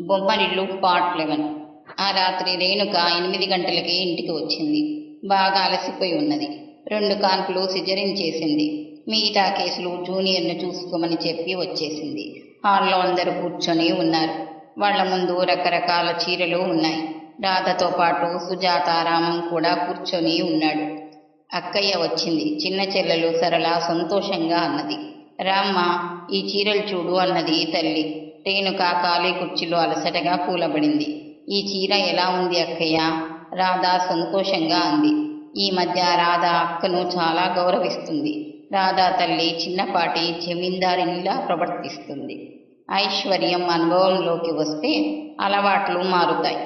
Bommarillu part eleven. ఆ రాత్రి రేణుక ఎనిమిది గంటలకి ఇంటికి వచ్చింది. బాగా అలసిపోయి ఉన్నది. రెండు కాన్పులు సిజరిన్ చేసింది. మిగతా కేసులు జూనియర్ను చూసుకోమని చెప్పి వచ్చేసింది. హాల్లో అందరూ కూర్చొని ఉన్నారు. వాళ్ళ ముందు రకరకాల చీరలు ఉన్నాయి. రాధతో పాటు సుజాత రామం కూడా కూర్చొని ఉన్నాడు. అక్కయ్య వచ్చింది. చిన్న చెల్లెలు సరళ సంతోషంగా అన్నది. రామ్మ ఈ చీరలు చూడు అన్నది తల్లి. రేణుక ఖాళీ కుర్చీలో అలసటగా కూలబడింది. ఈ చీర ఎలా ఉంది అక్కయ్య? రాధ సంతోషంగా అంది. ఈ మధ్య రాధ అక్కను చాలా గౌరవిస్తుంది. రాధా తల్లి చిన్నపాటి జమీందారినిలా ప్రవర్తిస్తుంది. ఐశ్వర్యం అనుభవంలోకి వస్తే అలవాట్లు మారుతాయి.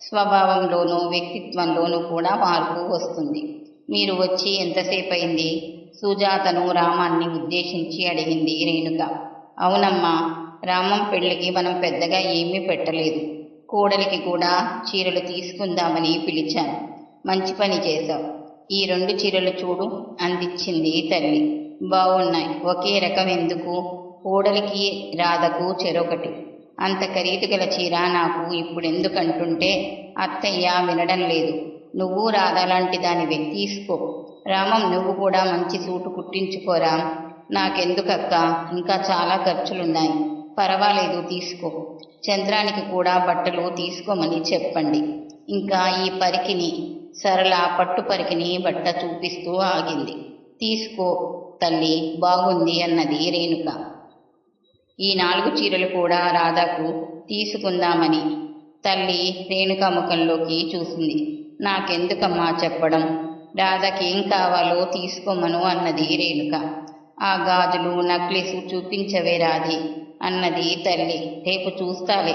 స్వభావంలోనూ వ్యక్తిత్వంలోనూ కూడా మార్పు వస్తుంది. మీరు వచ్చి ఎంతసేపు అయింది సుజాతను రామాన్ని ఉద్దేశించి అడిగింది రేణుక. అవునమ్మా రామం పెళ్ళికి మనం పెద్దగా ఏమీ పెట్టలేదు. కోడలికి కూడా చీరలు తీసుకుందామని పిలిచాను. మంచి పని చేశావు. ఈ రెండు చీరలు చూడు అందించింది తల్లి. బాగున్నాయి ఒకే రకం ఎందుకు? కోడలికి రాధకు చెరొకటి. అంత ఖరీదు గల చీర నాకు ఇప్పుడు ఎందుకంటుంటే అత్తయ్య వినడం లేదు. నువ్వు రాధ లాంటి దానివే తీసుకో. రామం నువ్వు కూడా మంచి సూటు కుట్టించుకోరా. నాకెందుకక్క? ఇంకా చాలా ఖర్చులున్నాయి. పర్వాలేదు తీసుకో. చంద్రానికి కూడా బట్టలు తీసుకోమని చెప్పండి. ఇంకా ఈ పరికిని సరళ పట్టు పరికిని బట్ట చూపిస్తూ ఆగింది. తీసుకో తల్లి బాగుంది అన్నది రేణుక. ఈ నాలుగు చీరలు కూడా రాధాకు తీసుకుందామని తల్లి రేణుక ముఖంలోకి చూసింది. నాకెందుకమ్మా చెప్పడం? రాధకి ఏం కావాలో తీసుకోమను అన్నది రేణుక. ఆ గాజులు నక్లెసు చూపించవే రాధే. అన్నది తల్లి రేపు చూస్తావే.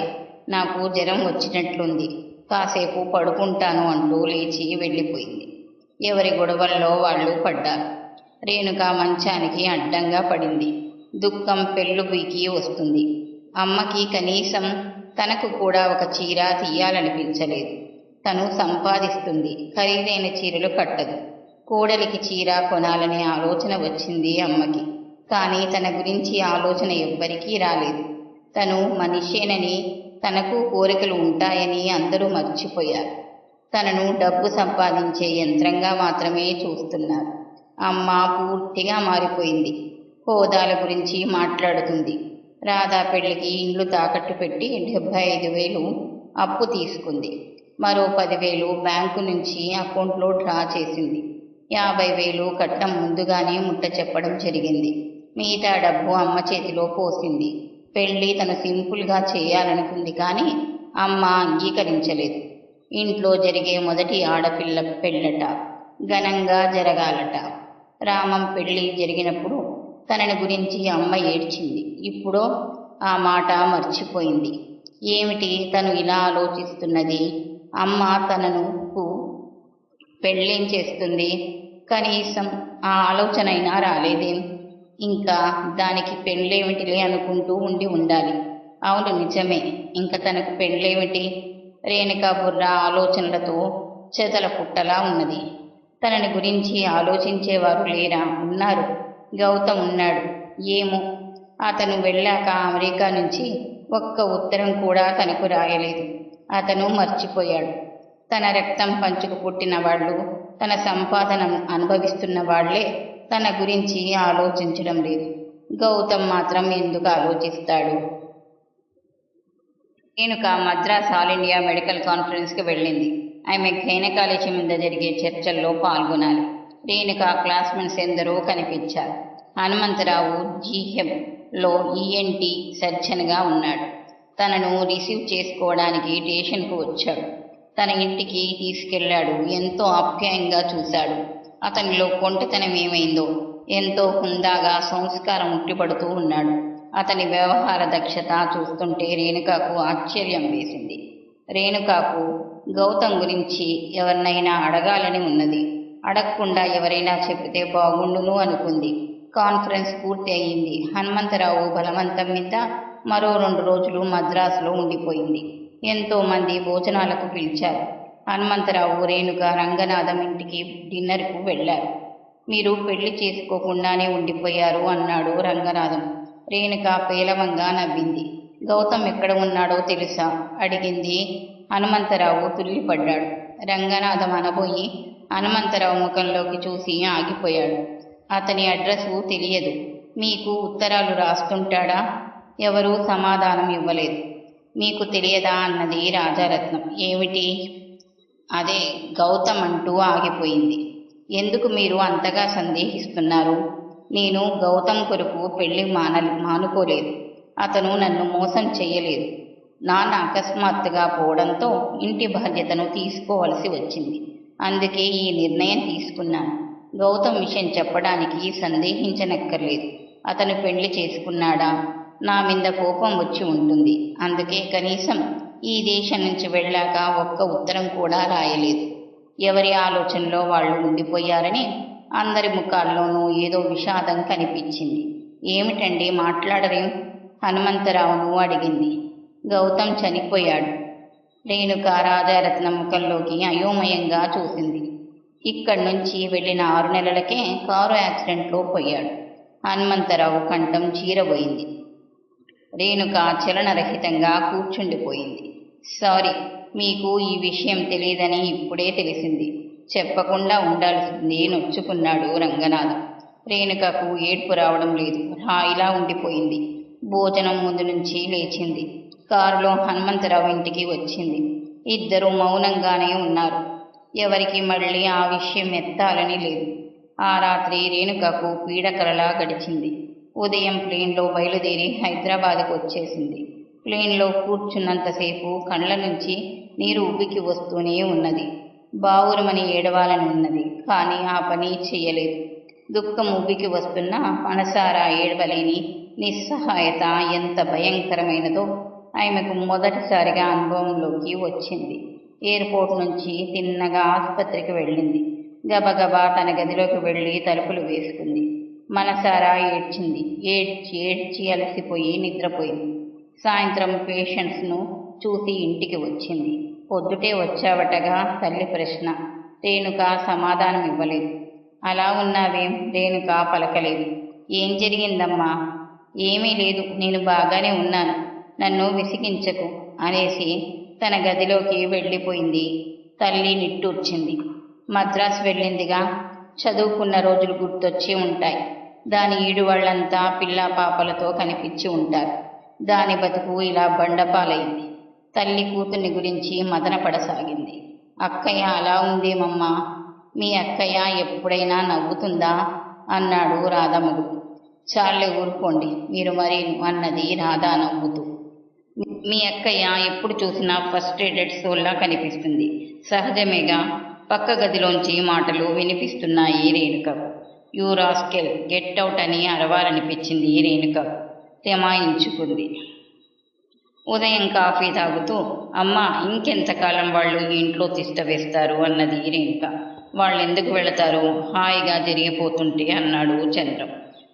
నాకు జ్వరం వచ్చినట్లుంది. కాసేపు పడుకుంటాను అంటూ లేచి వెళ్ళిపోయింది. ఎవరి గొడవల్లో వాళ్ళు పడ్డారు. రేణుక మంచానికి అడ్డంగా పడింది. దుఃఖం పెళ్ళు పీకి వస్తుంది. అమ్మకి కనీసం తనకు కూడా ఒక చీర తీయాలనిపించలేదు. తను సంపాదిస్తుంది. ఖరీదైన చీరలు కట్టదు. కోడలికి చీర కొనాలనే ఆలోచన వచ్చింది అమ్మకి. కానీ తన గురించి ఆలోచన ఎవ్వరికీ రాలేదు. తను మనిషేనని తనకు కోరికలు ఉంటాయని అందరూ మర్చిపోయారు. తనను డబ్బు సంపాదించే యంత్రంగా మాత్రమే చూస్తున్నారు. అమ్మ పూర్తిగా మారిపోయింది. హోదాల గురించి మాట్లాడుతుంది. రాధా పెళ్ళికి ఇండ్లు తాకట్టు పెట్టి డెబ్బై ఐదు వేలు అప్పు తీసుకుంది. మరో పదివేలు బ్యాంకు నుంచి అకౌంట్లో డ్రా చేసింది. యాభై వేలు కట్టం ముందుగానే ముట్ట చెప్పడం జరిగింది. మిగతా డబ్బు అమ్మ చేతిలో పోసింది. పెళ్ళి తను సింపుల్గా చేయాలనుకుంది కానీ అమ్మ అంగీకరించలేదు. ఇంట్లో జరిగే మొదటి ఆడపిల్ల పెళ్ళట ఘనంగా జరగాలట. రామం పెళ్ళి జరిగినప్పుడు తనని గురించి అమ్మ ఏడ్చింది. ఇప్పుడు ఆ మాట మర్చిపోయింది. ఏమిటి తను ఇలా ఆలోచిస్తున్నది? అమ్మ తనను పెళ్ళేం చేస్తుంది? కనీసం ఆ ఆలోచనైనా రాలేదేం? ఇంకా దానికి పెళ్ళేమిటిలే అనుకుంటూ ఉండి ఉండాలి. అవును నిజమే. ఇంకా తనకు పెళ్ళేమిటి రేణుకా బుర్ర ఆలోచనలతో చెదల పుట్టలా ఉన్నది. తనని గురించి ఆలోచించేవారు లేరా? ఉన్నారు. గౌతమ్ ఉన్నాడు. ఏమో? అతను వెళ్ళాక అమెరికా నుంచి ఒక్క ఉత్తరం కూడా తనకు రాయలేదు. అతను మర్చిపోయాడు. తన రక్తం పంచుకు పుట్టిన వాళ్ళు తన సంపాదన అనుభవిస్తున్న వాళ్ళే తన గురించి ఆలోచించడం లేదు. గౌతమ్ మాత్రం ఎందుకు ఆలోచిస్తాడు? Renuka Madras all India medical కాన్ఫరెన్స్కి వెళ్ళింది. ఆమె గైనకాలజీ మీద జరిగే చర్చల్లో పాల్గొనాలి. రేణుక క్లాస్మేట్స్ ఎందరో కనిపించారు. హనుమంతరావు జీహెబ్లో ఈఎన్టీ సర్జన్గా ఉన్నాడు. తనను రిసీవ్ చేసుకోవడానికి స్టేషన్కు వచ్చాడు. తన ఇంటికి తీసుకెళ్ళాడు ఎంతో ఆప్యాయంగా చూశాడు. అతనిలో కొంటతనం ఏమైందో ఎంతో హుందాగా సంస్కారం ఉట్టిపడుతూ ఉన్నాడు. అతని వ్యవహార దక్షత చూస్తుంటే రేణుకకు ఆశ్చర్యం వేసింది. రేణుకకు గౌతమ్ గురించి ఎవరినైనా అడగాలని ఉన్నది. అడగకుండా ఎవరైనా చెబితే బాగుండును అనుకుంది. కాన్ఫరెన్స్ పూర్తి అయ్యింది. హనుమంతరావు బలవంతం మీద మరో రెండు రోజులు మద్రాసులో ఉండిపోయింది. ఎంతో మంది భోజనాలకు పిలిచారు. హనుమంతరావు రేణుక రంగనాథం ఇంటికి డిన్నర్కు వెళ్ళారు. మీరు పెళ్ళి చేసుకోకుండానే ఉండిపోయారు అన్నాడు రంగనాథం. రేణుక పేలవంగా నవ్వింది. గౌతమ్ ఎక్కడ ఉన్నాడో తెలుసా? అడిగింది హనుమంతరావు తుల్లిపడ్డాడు. రంగనాథం అనబోయి హనుమంతరావు ముఖంలోకి చూసి ఆగిపోయాడు. అతని అడ్రసు తెలియదు. మీకు ఉత్తరాలు రాస్తుంటాడా? ఎవరూ సమాధానం ఇవ్వలేదు. మీకు తెలియదా? అన్నది రాజారత్నం. ఏమిటి? అదే గౌతమ్ అంటూ ఆగిపోయింది. ఎందుకు మీరు అంతగా సందేహిస్తున్నారు? నేను గౌతమ్ కొరకు పెళ్ళి మాన మానుకోలేదు. అతను నన్ను మోసం చేయలేదు. నాన్న అకస్మాత్తుగా పోవడంతో ఇంటి బాధ్యతను తీసుకోవలసి వచ్చింది. అందుకే ఈ నిర్ణయం తీసుకున్నాను. గౌతమ్ విషయం చెప్పడానికి సందేహించనక్కర్లేదు. అతను పెళ్ళి చేసుకున్నాడా? నా మీద కోపం వచ్చి ఉంటుంది. అందుకే కనీసం ఈ దేశం నుంచి వెళ్ళాక ఒక్క ఉత్తరం కూడా రాయలేదు. ఎవరి ఆలోచనలో వాళ్ళు ఉండిపోయారని అందరి ముఖాల్లోనూ ఏదో విషాదం కనిపించింది. ఏమిటండి మాట్లాడరేం హనుమంతరావును అడిగింది. గౌతమ్ చనిపోయాడు. రేణుక రాజారత్న ముఖంలోకి అయోమయంగా చూసింది. ఇక్కడి నుంచి వెళ్ళిన ఆరు నెలలకే కారు యాక్సిడెంట్లో పోయాడు. హనుమంతరావు కంఠం చీరబోయింది. రేణుక చలనరహితంగా కూర్చుండిపోయింది. సారీ మీకు ఈ విషయం తెలియదని ఇప్పుడే తెలిసింది. చెప్పకుండా ఉండాల్సింది నొచ్చుకున్నాడు రంగనాథం. రేణుకకు ఏడ్పు రావడం లేదు. హాయిలా ఉండిపోయింది. భోజనం ముందు నుంచి లేచింది. కారులో హనుమంతరావు ఇంటికి వచ్చింది. ఇద్దరు మౌనంగానే ఉన్నారు. ఎవరికి మళ్ళీ ఆ విషయం ఎత్తాలని లేదు. ఆ రాత్రి రేణుకకు పీడకలలా గడిచింది. ఉదయం ప్లేన్లో బయలుదేరి హైదరాబాద్కు వచ్చేసింది. ప్లేన్లో కూర్చున్నంతసేపు కళ్ళ నుంచి నీరు ఉబ్బికి వస్తూనే ఉన్నది. బావురమని ఏడవాలని ఉన్నది కానీ ఆ పని చేయలేదు దుఃఖం ఉబ్బికి వస్తున్న మనసారా ఏడవలేని నిస్సహాయత ఎంత భయంకరమైనదో ఆమెకు మొదటిసారిగా అనుభవంలోకి వచ్చింది. ఎయిర్పోర్ట్ నుంచి తిన్నగా ఆసుపత్రికి వెళ్ళింది. గబగబా తన గదిలోకి వెళ్ళి తలుపులు వేసుకుంది. మనసారా ఏడ్చింది. ఏడ్చి ఏడ్చి అలసిపోయి నిద్రపోయింది. సాయంత్రం పేషెంట్స్ను చూసి ఇంటికి వచ్చింది. పొద్దుటే వచ్చావటగా తల్లి ప్రశ్న. రేణుక సమాధానం ఇవ్వలేదు. అలా ఉన్నావేం రేణుక పలకలేదు. ఏం జరిగిందమ్మా? ఏమీ లేదు. నేను బాగానే ఉన్నాను. నన్ను విసిగించకు అనేసి తన గదిలోకి వెళ్ళిపోయింది. తల్లి నిట్టూర్చింది. మద్రాసు వెళ్ళిందిగా. చదువుకున్న రోజులు గుర్తొచ్చి ఉంటాయి. దాని ఈడు వాళ్ళంతా పాపలతో కనిపించి ఉంటారు. దాని బతుకు ఇలా బండపాలైంది. తల్లి కూతుర్ని గురించి మదనపడసాగింది. అక్కయ్య అలా ఉందేమమ్మా? మీ అక్కయ్య ఎప్పుడైనా నవ్వుతుందా? అన్నాడు రాధమ్మడు చాలే ఊరుకోండి. మీరు మరి అన్నది రాధా నవ్వుతూ. మీ అక్కయ్య ఎప్పుడు చూసినా ఫస్ట్ ఎయిడెడ్ సోల్లా కనిపిస్తుంది. సహజమేగా పక్క గదిలోంచి మాటలు వినిపిస్తున్నాయి రేణుకకు. యూ రాస్కెల్ గెట్ అవుట్ అని అరవాలనిపించింది రేణుక. తెమాయించుకుంది. ఉదయం కాఫీ తాగుతూ అమ్మ ఇంకెంతకాలం వాళ్ళు ఇంట్లో తిష్ట వేస్తారు? అన్నది రేణుక. వాళ్ళు ఎందుకు వెళతారు? హాయిగా తిరిగిపోతుంటే అన్నాడు చంద్రం.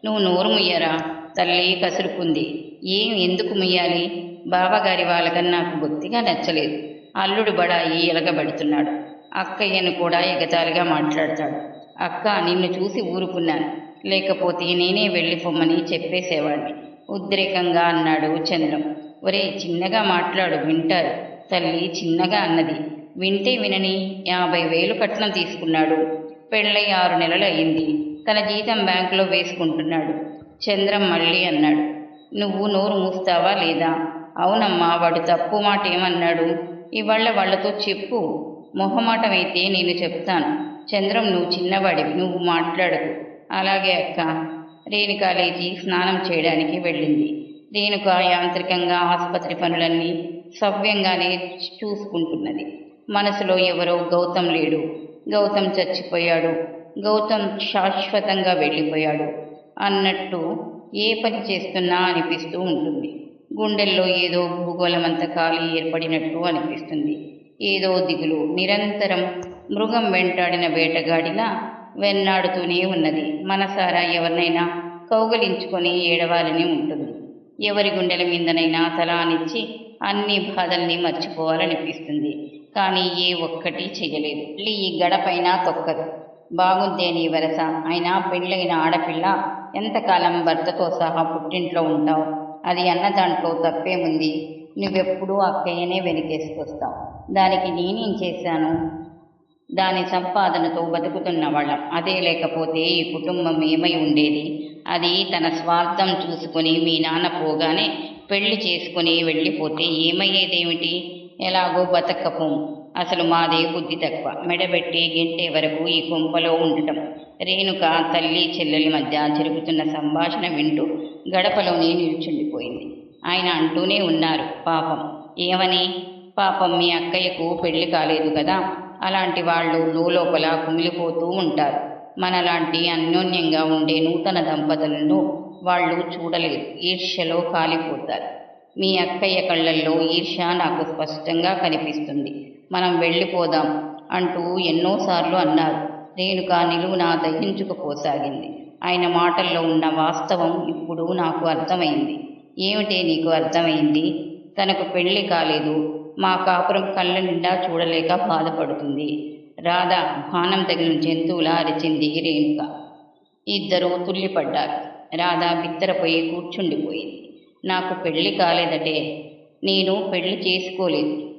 నువ్వు నోరు ముయ్యరా? తల్లి కసురుకుంది. ఏం ఎందుకు ముయ్యాలి? బావగారి వాళ్ళకని నాకు బొత్తిగా నచ్చలేదు. అల్లుడు బడాయి ఎలగబెడుతున్నాడు. అక్కయ్యను కూడా ఎగతాళిగా మాట్లాడతాడు. అక్క నిన్ను చూసి ఊరుకున్నాను. లేకపోతే నేనే వెళ్ళిపోమ్మని చెప్పేసేవాడిని ఉద్రేకంగా అన్నాడు చంద్రం. ఒరే చిన్నగా మాట్లాడు వింటారు. తల్లి చిన్నగా అన్నది. వింటే వినని యాభై వేలు కట్నం తీసుకున్నాడు. పెళ్ళై ఆరు నెలలు అయింది తన జీతం బ్యాంకులో వేసుకుంటున్నాడు. చంద్రం మళ్ళీ అన్నాడు. నువ్వు నోరు మూస్తావా లేదా? అవునమ్మా వాడు తప్పు మాట ఏమన్నాడు ఇవాళ వాళ్ళతో చెప్పు. మొహమాటమైతే నేను చెప్తాను. చంద్రం నువ్వు చిన్నవాడివి నువ్వు మాట్లాడకు. అలాగే అక్క. రేణుక లేచి స్నానం చేయడానికి వెళ్ళింది. రేణుక యాంత్రికంగా ఆసుపత్రి పనులన్నీ సవ్యంగానే చూసుకుంటున్నది. మనసులో ఎవరో గౌతమ్ లేడు. గౌతమ్ చచ్చిపోయాడు. గౌతమ్ శాశ్వతంగా వెళ్ళిపోయాడు. అన్నట్టు ఏ పని చేస్తున్నా అనిపిస్తూ ఉంటుంది. గుండెల్లో ఏదో భూగోళమంత ఖాళీ ఏర్పడినట్టు అనిపిస్తుంది. ఏదో దిగులు. నిరంతరం మృగం వెంటాడిన వేటగాడిలా వెన్నాడుతూనే ఉన్నది. మనసారా ఎవరినైనా కౌగలించుకొని ఏడవాలని ఉంటుంది. ఎవరి గుండెల మీదనైనా తలానిచ్చి అన్ని బాధల్ని మర్చిపోవాలనిపిస్తుంది. కానీ ఏ ఒక్కటి చెయ్యలేదు. ఈ గడపైన తొక్కదు. బాగుందే నీ వరస. అయినా పెళ్ళైన ఆడపిల్ల ఎంతకాలం భర్తతో సహా పుట్టింట్లో ఉంటావు? అది అన్న దాంట్లో తప్పేముంది? నువ్వెప్పుడూ అక్కయ్యనే వెనకేసుకొస్తావు. దానికి నేనేం చేశాను? దాని సంపాదనతో బతుకుతున్న వాళ్ళం. అదే లేకపోతే ఈ కుటుంబం ఏమై ఉండేది? అది తన స్వార్థం చూసుకొని మీ నాన్న పోగానే పెళ్ళి చేసుకుని వెళ్ళిపోతే ఏమయ్యేదేమిటి? ఎలాగో బతకపో. అసలు మాదే బుద్ధి తక్కువ. మెడబెట్టి గెంటే వరకు ఈ కుంపలో ఉండటం. రేణుక తల్లి చెల్లెల మధ్య జరుగుతున్న సంభాషణ వింటూ గడపలోనే నిల్చుండిపోయింది. ఆయన అంటూనే ఉన్నారు. పాపం. ఏమని? పాపం మీ అక్కయ్యకు పెళ్ళి కాలేదు కదా. అలాంటి వాళ్ళు లోపల కుమిలిపోతూ ఉంటారు. మనలాంటి అన్యోన్యంగా ఉండే నూతన దంపతులను వాళ్ళు చూడలేరు. ఈర్ష్యలో కాలిపోతారు. మీ అక్కయ్య కళ్ళల్లో ఈర్ష్య నాకు స్పష్టంగా కనిపిస్తుంది. మనం వెళ్ళిపోదాం అంటూ ఎన్నోసార్లు అన్నారు. రేణుక నిలువున దహించుకుపోసాగింది ఆయన మాటల్లో ఉన్న వాస్తవం ఇప్పుడు నాకు అర్థమైంది. ఏమిటే నీకు అర్థమైంది? తనకు పెళ్ళి కాలేదు. మా కాపురం కళ్ళ నిండా చూడలేక బాధపడుతుంది. రాధ బాణం తగిలిన జంతువులా అరిచింది రేణుక. ఇద్దరూ తుల్లిపడ్డారు. రాధ బిత్తరపోయి కూర్చుండిపోయింది. నాకు పెళ్ళి కాలేదటే. నేను పెళ్ళి చేసుకోలేదు.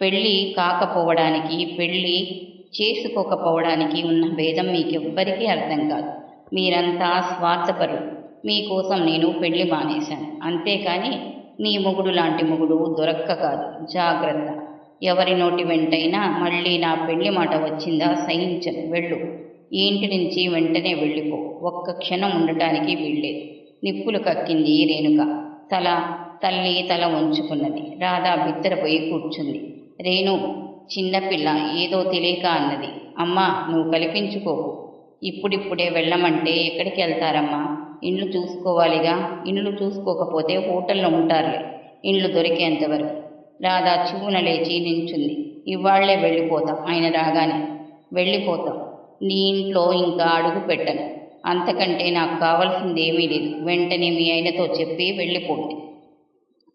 పెళ్ళి కాకపోవడానికి పెళ్ళి చేసుకోకపోవడానికి ఉన్న భేదం మీకెవ్వరికీ అర్థం కాదు. మీరంతా స్వార్థపరులు. మీకోసం నేను పెళ్ళి మానేశాను. అంతేకాని నీ మొగుడు లాంటి మొగుడు దొరక్క కాదు. జాగ్రత్త. ఎవరి నోటి వెంటైనా మళ్ళీ నా పెళ్ళి మాట వచ్చిందా సహించను. వెళ్ళు. ఈ ఇంటి నుంచి వెంటనే వెళ్ళిపో. ఒక్క క్షణం ఉండటానికి వీల్లేదు. నిప్పులు కక్కింది రేణుక. తల తల్లి తల వంచుకున్నది. రాధా బిత్తరపోయి కూర్చుంది. రేణు చిన్నపిల్ల ఏదో తెలియక అన్నది. అమ్మా నువ్వు కల్పించుకోకు. ఇప్పుడిప్పుడే వెళ్ళమంటే ఎక్కడికి వెళ్తారమ్మా? ఇండ్లు చూసుకోవాలిగా. ఇండ్లు చూసుకోకపోతే హోటల్లో ఉంటారులే. ఇండ్లు దొరికేంతవరకు రాధా చివున లేచి నించుంది ఇవాళ్ళే వెళ్ళిపోతాం. ఆయన రాగానే వెళ్ళిపోతాం. నీ ఇంట్లో ఇంకా అడుగు పెట్టను. అంతకంటే నాకు కావాల్సింది ఏమీ లేదు. వెంటనే మీ ఆయనతో చెప్పి వెళ్ళిపోండి.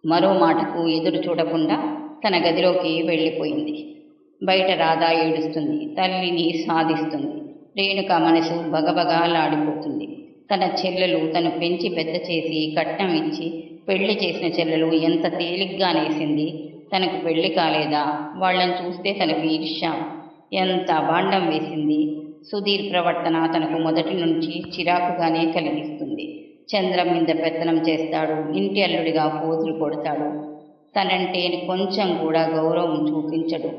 మరో మాటకు ఎదురు చూడకుండా తన గదిలోకి వెళ్ళిపోయింది. బయట రాధా ఏడుస్తుంది. తల్లిని సాధిస్తుంది. రేణుక మనసు బగబగాలాడిపోతుంది. తన చెల్లెలు తను పెంచి పెద్ద చేసి కట్నం ఇచ్చి పెళ్ళి చేసిన చెల్లెలు ఎంత తేలిగ్గా నేసింది. తనకు పెళ్ళి కాలేదా? వాళ్ళని చూస్తే తనకు ఈర్ష్య. ఎంత బాండం వేసింది. సుధీర్ ప్రవర్తన తనకు మొదటి నుంచి చిరాకుగానే కలిగిస్తుంది. చంద్రం మీద పెత్తనం చేస్తాడు. ఇంటి అల్లుడిగా పోజులు కొడతాడు. తనంటే కొంచెం కూడా గౌరవం చూపించడు.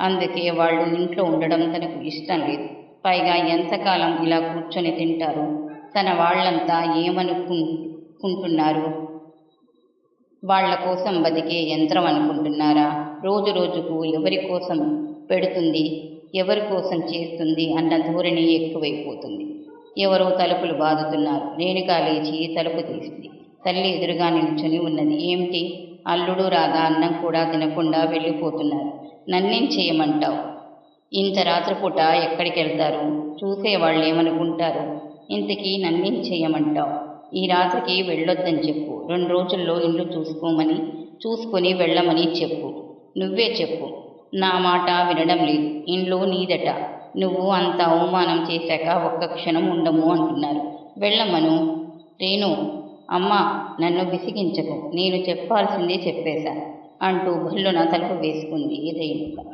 అందుకే వాళ్ళు ఇంట్లో ఉండడం తనకు ఇష్టం లేదు. పైగా ఎంతకాలం ఇలా కూర్చొని తింటారు? తన వాళ్ళంతా ఏమనుకుంటున్నారు? వాళ్ళ కోసం బతికే యంత్రం అనుకుంటున్నారా? రోజు రోజుకు ఎవరి కోసం పెడుతుంది? ఎవరి కోసం చేస్తుంది? అన్న ధోరణి ఎక్కువైపోతుంది. ఎవరో తలుపులు బాదుతున్నారు. రేణుకా లేచి తలుపు తీసింది. తల్లి ఎదురుగా నిల్చుని ఉన్నది. ఏమిటి? అల్లుడు రాగా అన్నం కూడా తినకుండా వెళ్ళిపోతున్నారు. నన్నేం చేయమంటావు? ఇంత రాత్రిపూట ఎక్కడికి వెళ్తారు చూసే వాళ్ళు ఏమనుకుంటారు ఇంతకీ నన్నేం చేయమంటావు? ఈ రాత్రికి వెళ్ళొద్దని చెప్పు. రెండు రోజుల్లో ఇల్లు చూసుకోమని చూసుకొని వెళ్ళమని చెప్పు. నువ్వే చెప్పు. నా మాట వినడం లేదు. ఇంట్లో నీదట. నువ్వు అంత అవమానం చేశాక ఒక్క క్షణం ఉండము అంటున్నారు. వెళ్ళమను. రేణు అమ్మ నన్ను విసిగించకు. నేను చెప్పాల్సిందే చెప్పేశాను అంటూ భల్లున తలుపు వేసుకుంది రేణుక.